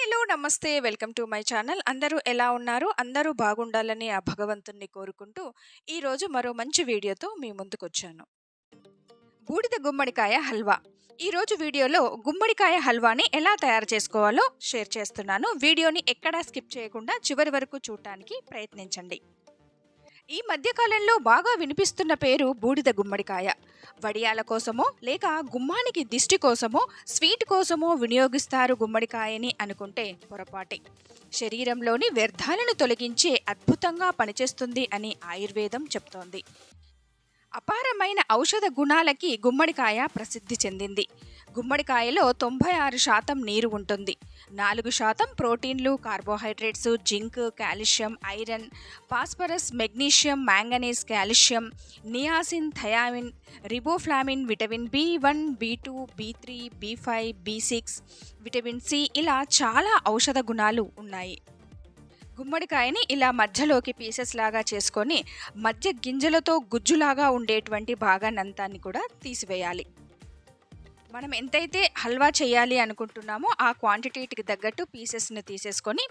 Hello namaste. Welcome to my channel. అందరూ ఎలా ఉన్నారు? అందరూ బాగుండాలని ఆ భగవంతుణ్ణి కోరుకుంటూ ఈరోజు మరో మంచి వీడియోతో మీ ముందుకు వచ్చాను బూడిద గుమ్మడికాయ హల్వా. ఈరోజు వీడియోలో గుమ్మడికాయ హల్వాని ఎలా తయారు చేసుకోవాలో షేర్ చేస్తున్నాను. వీడియోని ఎక్కడా స్కిప్ చేయకుండా చివరి వరకు చూడటానికి ప్రయత్నించండి. ఈ మధ్యకాలంలో బాగా వినిపిస్తున్న పేరు బూడిద గుమ్మడికాయ. వడియాల కోసమో లేక గుమ్మానికి దిష్టి కోసమో స్వీట్ కోసమో వినియోగిస్తారు గుమ్మడికాయని అనుకుంటే పొరపాటే. శరీరంలోని వ్యర్థాలను తొలగించే అద్భుతంగా పనిచేస్తుంది అని ఆయుర్వేదం చెప్తోంది. అపారమైన ఔషధ గుణాలకి గుమ్మడికాయ ప్రసిద్ధి చెందింది. గుమ్మడికాయలో తొంభై ఆరు శాతం నీరు ఉంటుంది. నాలుగు శాతం ప్రోటీన్లు carbohydrates zinc calcium iron phosphorus magnesium manganese calcium niacin thiamine riboflavin vitamin B one B two B three B five B six vitamin C ఇలా చాలా ఔషధ గుణాలు ఉన్నాయి. గుమ్మడికాయని ఇలా మధ్యలోకి పీసెస్ లాగా చేసుకొని మధ్య గింజలతో గుజ్జులాగా ఉండేటువంటి భాగానంతాన్ని కూడా తీసివేయాలి. మనం ఎంతైతే హల్వా చేయాలి అనుకుంటున్నామో ఆ క్వాంటిటీకి తగ్గట్టు పీసెస్ని తీసేసుకొని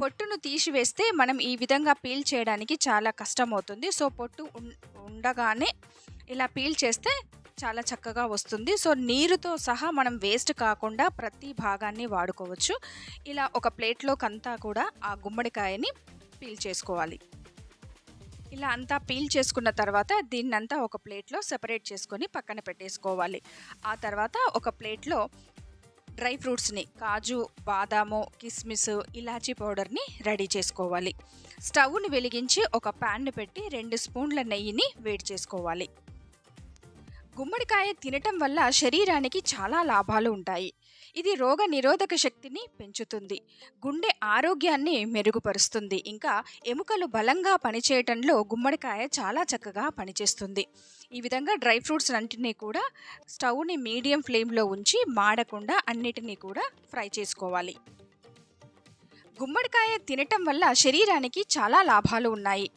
పొట్టును తీసివేస్తే మనం ఈ విధంగా పీల్ చేయడానికి చాలా కష్టం అవుతుంది సో పొట్టు ఉండగానే ఇలా పీల్ చేస్తే చాలా చక్కగా వస్తుంది. సో నీరుతో సహా మనం వేస్ట్ కాకుండా ప్రతి భాగాన్ని వాడుకోవచ్చు. ఇలా ఒక ప్లేట్లోకి అంతా కూడా ఆ గుమ్మడికాయని పీల్ చేసుకోవాలి. ఇలా అంతా పీల్ చేసుకున్న తర్వాత దీన్నంతా ఒక ప్లేట్లో సెపరేట్ చేసుకొని పక్కన పెట్టేసుకోవాలి. ఆ తర్వాత ఒక ప్లేట్లో డ్రై ఫ్రూట్స్ని కాజు బాదాము కిస్మిస్ ఇలాచీ పౌడర్ని రెడీ చేసుకోవాలి. స్టవ్ని వెలిగించి ఒక ప్యాన్ను పెట్టి రెండు స్పూన్ల నెయ్యిని వేడి చేసుకోవాలి. గుమ్మడికాయ తినటం వల్ల శరీరానికి చాలా లాభాలు ఉంటాయి. ఇది రోగ నిరోధక శక్తిని పెంచుతుంది. గుండె ఆరోగ్యాన్ని మెరుగుపరుస్తుంది. ఇంకా ఎముకలు బలంగా పనిచేయటంలో గుమ్మడికాయ చాలా చక్కగా పనిచేస్తుంది. ఈ విధంగా డ్రై ఫ్రూట్స్ అన్నింటినీ కూడా స్టవ్ని మీడియం ఫ్లేమ్లో ఉంచి మాడకుండా అన్నిటినీ కూడా ఫ్రై చేసుకోవాలి. గుమ్మడికాయ తినటం వల్ల శరీరానికి చాలా లాభాలు ఉన్నాయి.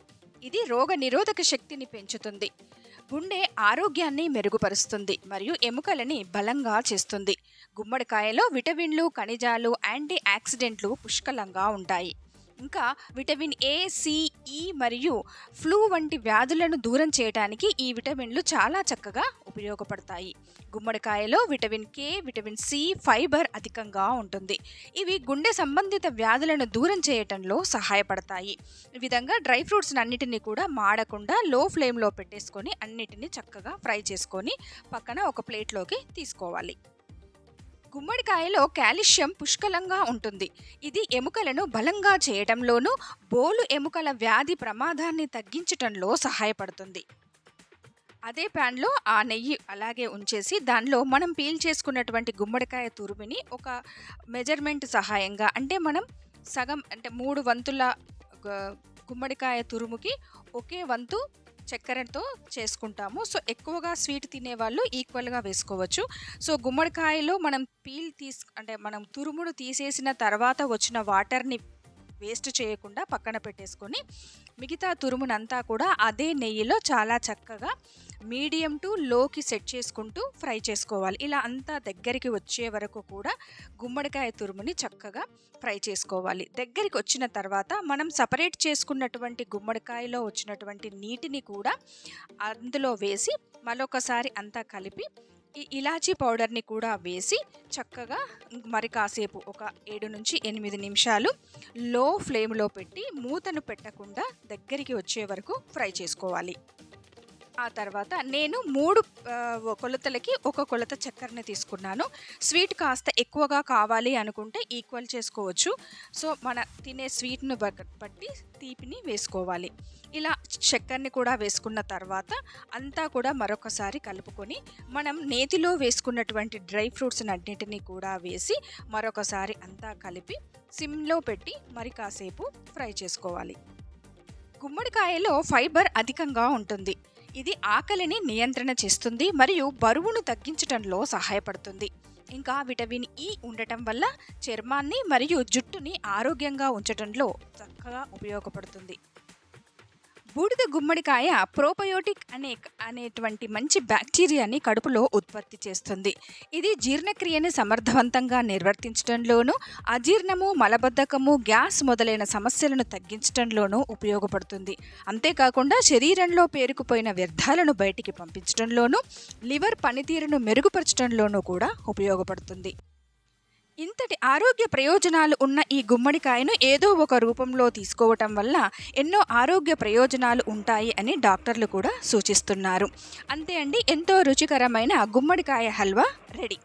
ఇది రోగ నిరోధక శక్తిని పెంచుతుంది. గుండె ఆరోగ్యాన్ని మెరుగుపరుస్తుంది మరియు ఎముకలని బలంగా చేస్తుంది. గుమ్మడికాయలో విటమిన్లు ఖనిజాలు యాంటీ ఆక్సిడెంట్లు పుష్కలంగా ఉంటాయి. ఇంకా విటమిన్ ఏ సిఈ ఈ మరియు ఫ్లూ వంటి వ్యాధులను దూరం చేయడానికి ఈ విటమిన్లు చాలా చక్కగా ఉపయోగపడతాయి. గుమ్మడికాయలో vitamin K vitamin C fibre అధికంగా ఉంటుంది. ఇవి గుండె సంబంధిత వ్యాధులను దూరం చేయటంలో సహాయపడతాయి. ఈ విధంగా డ్రై ఫ్రూట్స్ అన్నిటినీ కూడా మాడకుండా లో ఫ్లేమ్లో పెట్టేసుకొని అన్నిటిని చక్కగా ఫ్రై చేసుకొని పక్కన ఒక ప్లేట్లోకి తీసుకోవాలి. గుమ్మడికాయలో కాల్షియం పుష్కలంగా ఉంటుంది. ఇది ఎముకలను బలంగా చేయడంలోనూ బోలు ఎముకల వ్యాధి ప్రమాదాన్ని తగ్గించటంలో సహాయపడుతుంది. అదే ప్యాన్లో ఆ నెయ్యి అలాగే ఉంచేసి దానిలో మనం పీల్ చేసుకున్నటువంటి గుమ్మడికాయ తురుమిని ఒక మెజర్మెంట్ సహాయంగా అంటే మనం సగం అంటే మూడు వంతుల గుమ్మడికాయ తురుముకి ఒకే వంతు చక్కెరతో చేసుకుంటాము. సో ఎక్కువగా స్వీట్ తినేవాళ్ళు ఈక్వల్గా వేసుకోవచ్చు. సో గుమ్మడికాయలో మనం పీల్ తీసు అంటే మనం తురుముడు తీసేసిన తర్వాత వచ్చిన వాటర్ని వేస్ట్ చేయకుండా పక్కన పెట్టేసుకొని మిగతా తురుమునంతా కూడా అదే నెయ్యిలో చాలా చక్కగా మీడియం టు లోకి సెట్ చేసుకుంటూ ఫ్రై చేసుకోవాలి. ఇలా అంతా దగ్గరికి వచ్చే వరకు కూడా గుమ్మడికాయ తురుముని చక్కగా ఫ్రై చేసుకోవాలి. దగ్గరికి వచ్చిన తర్వాత మనం సపరేట్ చేసుకున్నటువంటి గుమ్మడికాయలో వచ్చినటువంటి నీటిని కూడా అందులో వేసి మరొకసారి అంతా కలిపి ఈ ఇలాచీ పౌడర్ని కూడా వేసి చక్కగా మరి కాసేపు ఒక ఏడు నుంచి ఎనిమిది నిమిషాలు లో ఫ్లేమ్లో పెట్టి మూతను పెట్టకుండా దగ్గరికి వచ్చే వరకు ఫ్రై చేసుకోవాలి. ఆ తర్వాత నేను మూడు కొలతలకి ఒక కొలత చక్కెరని తీసుకున్నాను. స్వీట్ కాస్త ఎక్కువగా కావాలి అనుకుంటే ఈక్వల్ చేసుకోవచ్చు. సో మన తినే స్వీట్ను బట్- బట్టి తీపిని వేసుకోవాలి. ఇలా చక్కెరని కూడా వేసుకున్న తర్వాత అంతా కూడా మరొకసారి కలుపుకొని మనం నేతిలో వేసుకున్నటువంటి డ్రై ఫ్రూట్స్ అన్నింటినీ కూడా వేసి మరొకసారి అంతా కలిపి సిమ్లో పెట్టి మరి కాసేపు ఫ్రై చేసుకోవాలి. గుమ్మడికాయలో ఫైబర్ అధికంగా ఉంటుంది. ఇది ఆకలిని నియంత్రణ చేస్తుంది మరియు బరువును తగ్గించడంలో సహాయపడుతుంది. ఇంకా విటమిన్ ఇ ఉండటం వల్ల చర్మాన్ని మరియు జుట్టుని ఆరోగ్యంగా ఉంచడంలో చక్కగా ఉపయోగపడుతుంది. బూడిద గుమ్మడికాయ ప్రోబయోటిక్ అనే అనేటువంటి మంచి బ్యాక్టీరియాని కడుపులో ఉత్పత్తి చేస్తుంది. ఇది జీర్ణక్రియని సమర్థవంతంగా నిర్వర్తించడంలోనూ అజీర్ణము మలబద్ధకము గ్యాస్ మొదలైన సమస్యలను తగ్గించడంలోనూ ఉపయోగపడుతుంది. అంతేకాకుండా శరీరంలో పేరుకుపోయిన వ్యర్థాలను బయటికి పంపించడంలోనూ లివర్ పనితీరును మెరుగుపరచడంలోనూ కూడా ఉపయోగపడుతుంది. ఇంతటి ఆరోగ్య ప్రయోజనాలు ఉన్న ఈ గుమ్మడికాయను ఏదో ఒక రూపంలో తీసుకోవటం వల్ల ఎన్నో ఆరోగ్య ప్రయోజనాలు ఉంటాయి అని డాక్టర్లు కూడా సూచిస్తున్నారు. అంతే అండి ఎంతో రుచికరమైన గుమ్మడికాయ హల్వా రెడీ.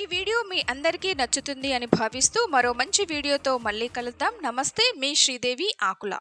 ఈ వీడియో మీ అందరికీ నచ్చుతుంది అని భావిస్తూ మరో మంచి వీడియోతో మళ్ళీ కలుద్దాం. నమస్తే మీ శ్రీదేవి ఆకుల.